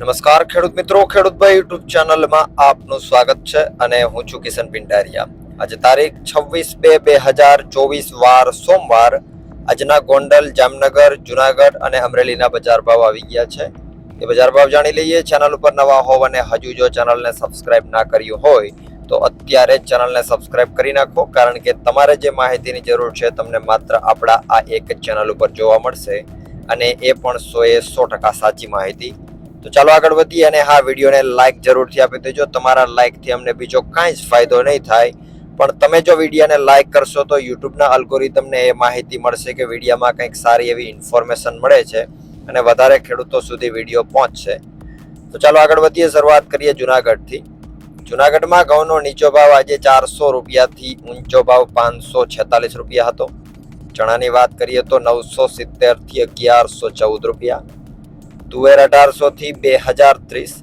નમસ્કાર ખેડૂત મિત્રો ખેડૂતભાઈ યુટ્યુબ ચેનલમાં આપનું સ્વાગત છે અને હું છું કિશન પિંડારિયા. આજે તારીખ છવ્વીસ બે બે હજાર ચોવીસ વાર સોમવાર આજના ગોંડલ, જામનગર, જુનાગઢ અને અમરેલીના બજાર ભાવ આવી ગયા છે. એ બજાર ભાવ જાણી લઈએ, ચેનલ ઉપર નવા હોવ અને હજુ જો ચેનલને સબસ્ક્રાઇબ ના કર્યું હોય, તો અત્યારે જ ચેનલને સબસ્ક્રાઇબ કરી નાખો, કારણ કે તમારે જે માહિતીની જરૂર છે તમને માત્ર આપણા આ એક ચેનલ ઉપર જોવા મળશે અને એ પણ સો એ સો ટકા સાચી માહિતી તો ચાલો આગળ વધીએ અને હા, વિડીયોને લાઇક જરૂરથી આપી દેજો. તમારા લાઇકથી અમને બીજો કાંઈ જ ફાયદો નહીં થાય. પણ તમે જો વિડીયોને લાઇક કરશો તો યુટ્યુબના અલ્ગોરિધમને એ માહિતી મળશે કે વિડીયામાં કંઈક સારી એવી ઇન્ફોર્મેશન મળે છે અને વધારે ખેડૂતો સુધી વીડિયો પહોંચશે. તો ચાલો આગળ વધીએ, શરૂઆત કરીએ જુનાગઢથી. જુનાગઢમાં ઘઉંનો નીચો ભાવ આજે ચારસો રૂપિયાથી ઊંચો ભાવ પાંચસો છેતાલીસ રૂપિયા હતો. ચણાની વાત કરીએ તો નવસો સિત્તેરથી અગિયારસો ચૌદ રૂપિયા. તુવેર અઢારસો થી બે હજાર ત્રીસ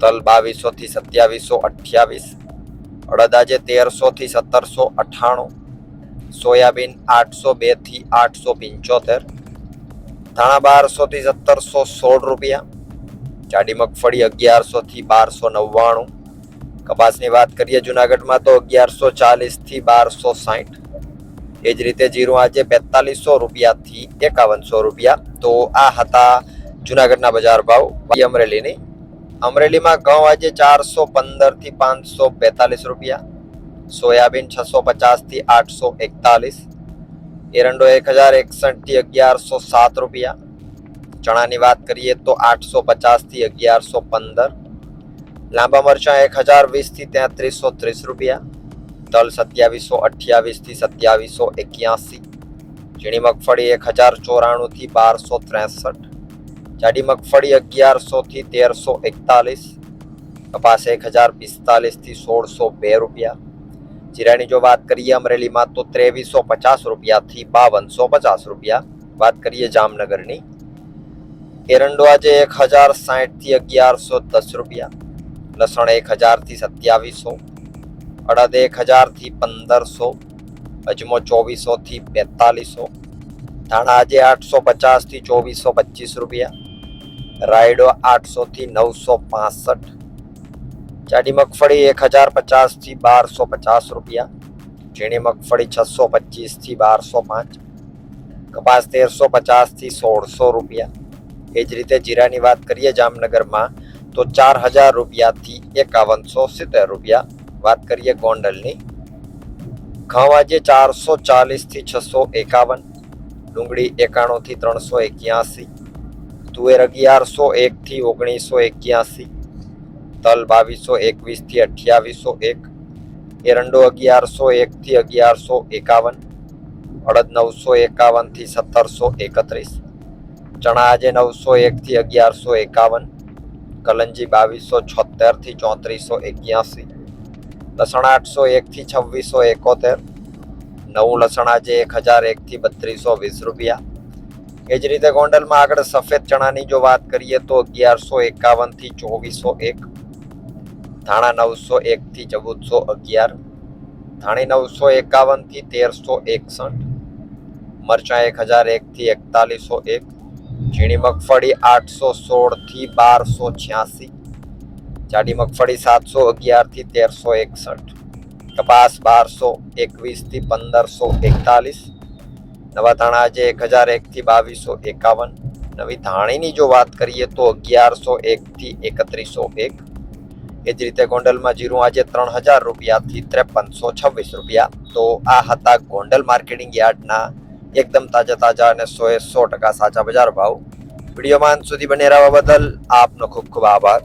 તલ બાવીસો થી સત્યાવીસો અઠ્યાવીસ અડદ આજે તેરસો થી સત્તરસો અઠ્ઠાણું સોયાબીન આઠસો બે થી આઠસો પંચોતેર ધાણા બારસો થી સત્તરસો સોળ રૂપિયા જાડી મગફળી અગિયારસો થી બારસો નવ્વાણું કપાસની વાત કરીએ જુનાગઢમાં તો અગિયારસો ચાલીસ થી બારસો સાઠ એ જ રીતે જીરું આજે બેતાલીસો રૂપિયાથી એકાવનસો રૂપિયા તો આ હતા જુનાગઢના બજાર ભાવ અમરેલીની. અમરેલીમાં ઘઉં આજે ચારસો પંદરથી પાંચસો બેતાલીસ રૂપિયા, સોયાબીન છસો પચાસથી આઠસો એકતાલીસ, એરંડો એક હજાર એકસઠથી અગિયારસો સાત રૂપિયા, ચણાની વાત કરીએ તો આઠસો પચાસથી અગિયારસો પંદર, લાંબા મરચાં એક હજાર વીસથી તેત્રીસો ત્રીસ રૂપિયા, તલ સત્યાવીસો અઠ્યાવીસથી સત્યાવીસો એક્યાસી, ઝીણી મગફળી એક હજાર ચોરાણુંથી બારસો ત્રેસઠ જાડી મગફળી અગિયારસો થી તેરસો એકતાલીસ, કપાસ એક હજાર પિસ્તાલીસથી સોળસો બે રૂપિયા. જીરાની જો વાત કરીએ અમરેલીમાં તો ત્રેવીસો પચાસ રૂપિયાથી બાવનસો પચાસ રૂપિયા. વાત કરીએ જામનગરની, એરંડો આજે એક હજાર સાઠથી અગિયારસો દસ રૂપિયા. લસણ એક હજારથી સત્યાવીસો, અડદ એક હજારથી પંદરસો, અજમો ચોવીસોથી બેતાલીસો, ધાણા આજે આઠસો પચાસથી ચોવીસો પચીસ રૂપિયા. રાયડો આઠસો થી નવસો પાસઠ જાડી મગફળી એક હજાર પચાસ થી બારસો પચાસ રૂપિયા ઝીણી મગફળી છસો પચીસ થી બારસો પાંચ કપાસ તેરસો પચાસ થી સોળસો રૂપિયા એ જ રીતે જીરાની વાત કરીએ જામનગરમાં તો ચાર હજાર રૂપિયાથી એકાવનસો સિત્તેર રૂપિયા વાત કરીએ ગોંડલની ઘઉં આજે ચારસો ચાલીસ થી છસો એકાવન ડુંગળી એકાણું થી ત્રણસો એક્યાસી તુવેર અગિયારસો એક થી ઓગણીસો એક્યાસી તલ બાવીસો એકવીસ થી અઠ્યાવીસો એક એરંડો અગિયારસો એક થી અગિયારસો એકાવન અડદ નવસો એકાવન થી સત્તરસો એકત્રીસ ચણા આજે નવસો એક થી અગિયારસો એકાવન કલંજી બાવીસો છોતેર થી ચોત્રીસો એક્યાસી લસણ આઠસો એક થી છવ્વીસો એકોતેર નવું લસણ આજે એક હજાર એક થી બત્રીસો વીસ રૂપિયા એ જ રીતે ગોંડલમાં આગળ સફેદ ચણાની જો વાત કરીએ તો અગિયારસો એકાવન થી ચોવીસો એક ધાણા નવસો એક થી ચૌદસો અગિયાર ધાણી નવસો એકાવન થી તેરસો એકસઠ મરચાં એક હજાર એક થી એકતાલીસો એક ઝીણી મગફળી આઠસો સોળ થી બારસો છ્યાસી જાડી મગફળી સાતસો અગિયાર થી તેરસો એકસઠ કપાસ બારસો એકવીસ થી પંદરસો એકતાલીસ નવા ધાણા આજે એક હજાર એકથી બાવીસો એકાવન. નવી ધાણીની જો વાત કરીએ તો અગિયારસો એકથી એકત્રીસો એક. એ જ રીતે ગોંડલમાં જીરું આજે ત્રણ હજાર રૂપિયાથી ત્રેપનસો છવ્વીસ રૂપિયા. તો આ હતા ગોંડલ માર્કેટિંગ યાર્ડના એકદમ તાજા તાજા અને સો એ સો ટકા સાચા બજાર ભાવ. વિડીયોમાં અંત સુધી બને રહેવા બદલ આપનો ખૂબ ખૂબ આભાર.